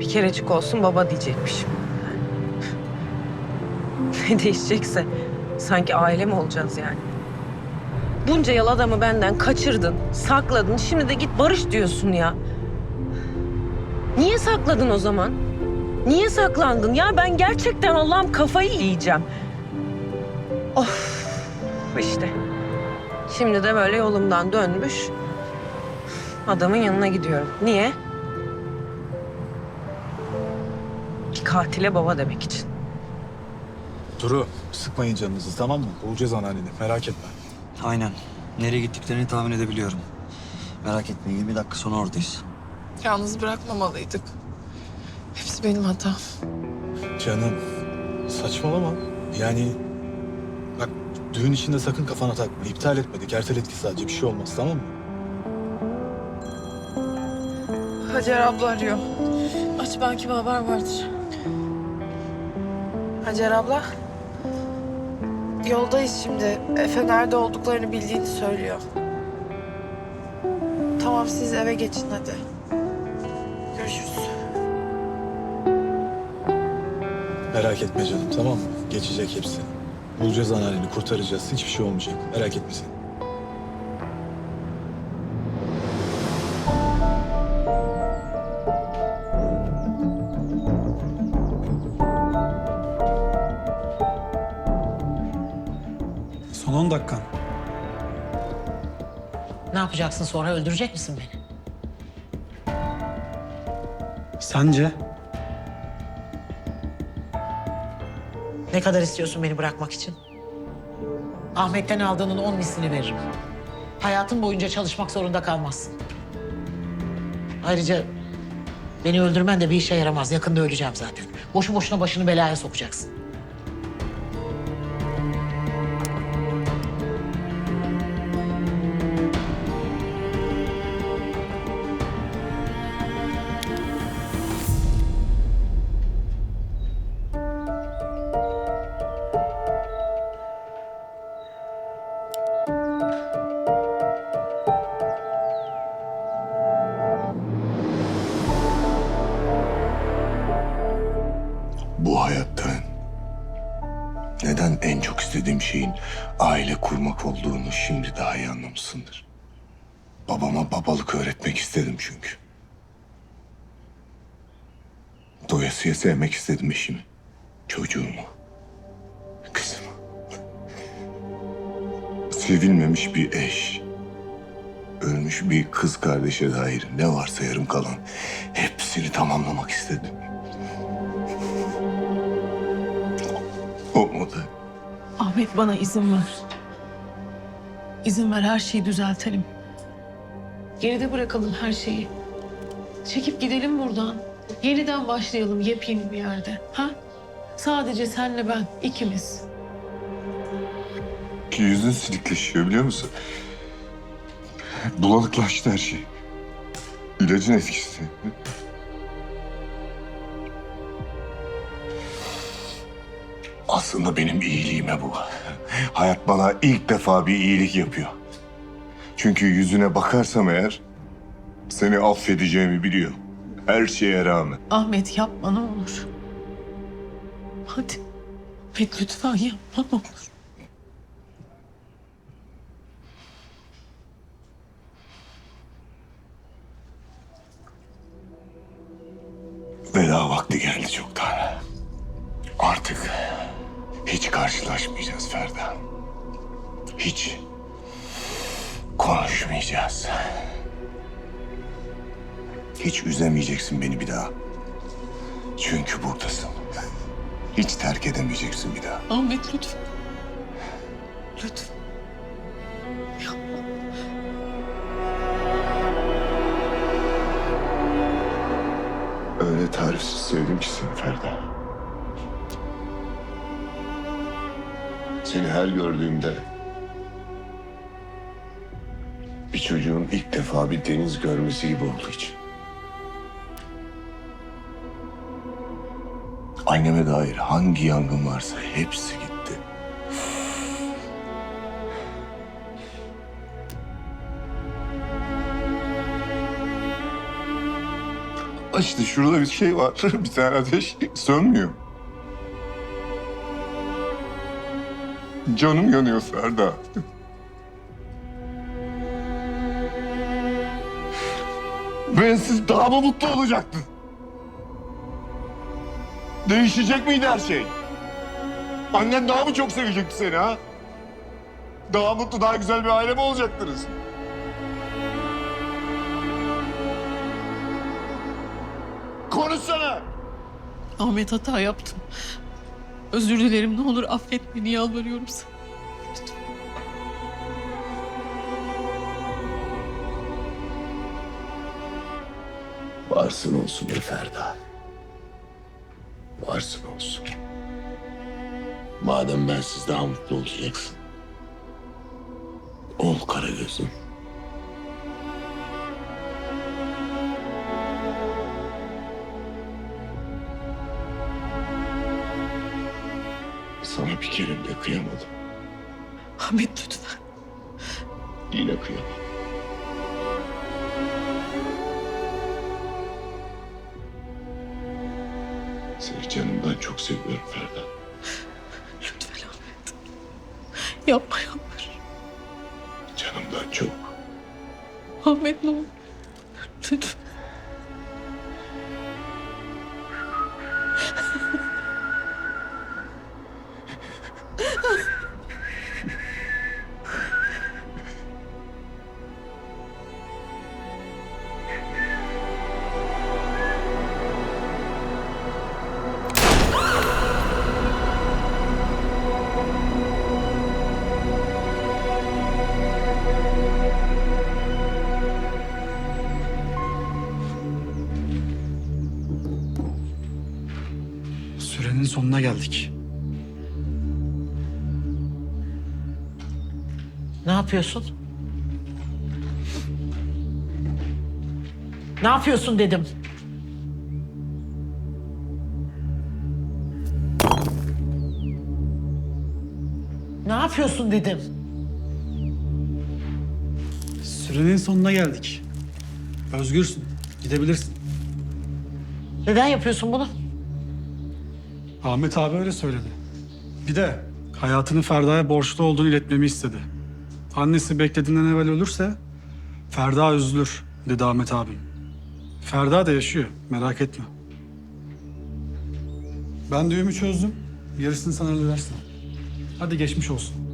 Bir kerecik olsun baba diyecekmişim. Ne değişecekse sanki aile mi olacağız yani? Bunca yıl adamı benden kaçırdın, sakladın. Şimdi de git barış diyorsun ya. Niye sakladın o zaman? Niye saklandın? Ya ben gerçekten Allah'ım kafayı yiyeceğim. Of işte. Şimdi de böyle yolumdan dönmüş. Adamın yanına gidiyorum. Niye? Bir katile baba demek için. Duru sıkmayın canınızı tamam mı? Bulacağız anneanneni merak etme. Aynen. Nereye gittiklerini tahmin edebiliyorum. Merak etmeyin 20 dakika sonra oradayız. Yalnız bırakmamalıydık. Hepsi benim hatam. Canım saçmalama. Yani bak düğün içinde sakın kafana takma. İptal etmedik. Erteledik sadece bir şey olmaz tamam mı? Hacer abla arıyor. Aç belki bir haber vardır. Hacer abla. Yoldayız şimdi. Efe nerede olduklarını bildiğini söylüyor. Tamam siz eve geçin hadi. Görüşürüz. Merak etme canım tamam mı? Geçecek hepsi. Bulacağız anneanneni kurtaracağız. Hiçbir şey olmayacak. Merak etme. 10 dakikan. Ne yapacaksın sonra? Öldürecek misin beni? Sence? Ne kadar istiyorsun beni bırakmak için? Ahmet'ten aldığının on mislini veririm. Hayatın boyunca çalışmak zorunda kalmazsın. Ayrıca beni öldürmen de bir işe yaramaz. Yakında öleceğim zaten. Boşu boşuna başını belaya sokacaksın. Neden en çok istediğim şeyin aile kurmak olduğunu şimdi daha iyi anlamışsındır. Babama babalık öğretmek istedim çünkü. Doyasıya sevmek istedim eşimi, çocuğumu, kızımı. Sevilmemiş bir eş, ölmüş bir kız kardeşe dair ne varsa yarım kalan hepsini tamamlamak istedim. Olmadı. Ahmet bana izin ver. İzin ver her şeyi düzeltelim. Geride bırakalım her şeyi. Çekip gidelim buradan. Yeniden başlayalım yepyeni bir yerde. Ha? Sadece senle ben, ikimiz. Ki yüzün silikleşiyor biliyor musun? Bulanıklaştı her şey. İlacın etkisi. Aslında benim iyiliğime bu. Hayat bana ilk defa bir iyilik yapıyor. Çünkü yüzüne bakarsam eğer seni affedeceğimi biliyor. Her şeye rağmen. Ahmet yapma ne olur. Hadi. Ahmet lütfen yapma ne olur. Veda vakti geldi çoktan. Artık hiç karşılaşmayacağız Ferda. Hiç konuşmayacağız. Hiç üzemeyeceksin beni bir daha. Çünkü buradasın. Hiç terk edemeyeceksin bir daha. Ahmet lütfen. Lütfen. Yapma. Öyle tarifsiz sevdim ki seni Ferda. Seni her gördüğümde bir çocuğun ilk defa bir deniz görmesi gibi olduğu için. Anneme dair hangi yangın varsa hepsi gitti. İşte şurada bir şey var. bir tane ateş sönmüyor. Canım yanıyor Ferda. Bensiz daha mı mutlu olacaktın? Değişecek miydi her şey? Annen daha mı çok sevecekti seni ha? Daha mutlu, daha güzel bir aile mi olacaktınız? Konuşsana! Ahmet hata yaptım. Özür dilerim ne olur affet beni yalvarıyorum sana. Varsın olsun Ferda. Varsın olsun. Madem ben siz daha mutlu olacaksın. Ol Karagöz'üm. Sana bir kere bile kıyamadım. Ahmet lütfen. Yine kıyamam. Seni canımdan çok seviyorum Ferda. Lütfen Ahmet. Yapma yalvarırım. Canımdan çok. Ahmet ne olur. Lütfen. Sürenin sonuna geldik. Ne yapıyorsun? Ne yapıyorsun dedim. Ne yapıyorsun dedim. Sürenin sonuna geldik. Özgürsün. Gidebilirsin. Neden yapıyorsun bunu? Ahmet abi öyle söyledi. Bir de hayatını Ferda'ya borçlu olduğunu iletmemi istedi. Annesi beklediğinden evvel ölürse Ferda üzülür dedi Ahmet abim. Ferda da yaşıyor merak etme. Ben düğümü çözdüm. Gerisini sen halledersin. Hadi geçmiş olsun.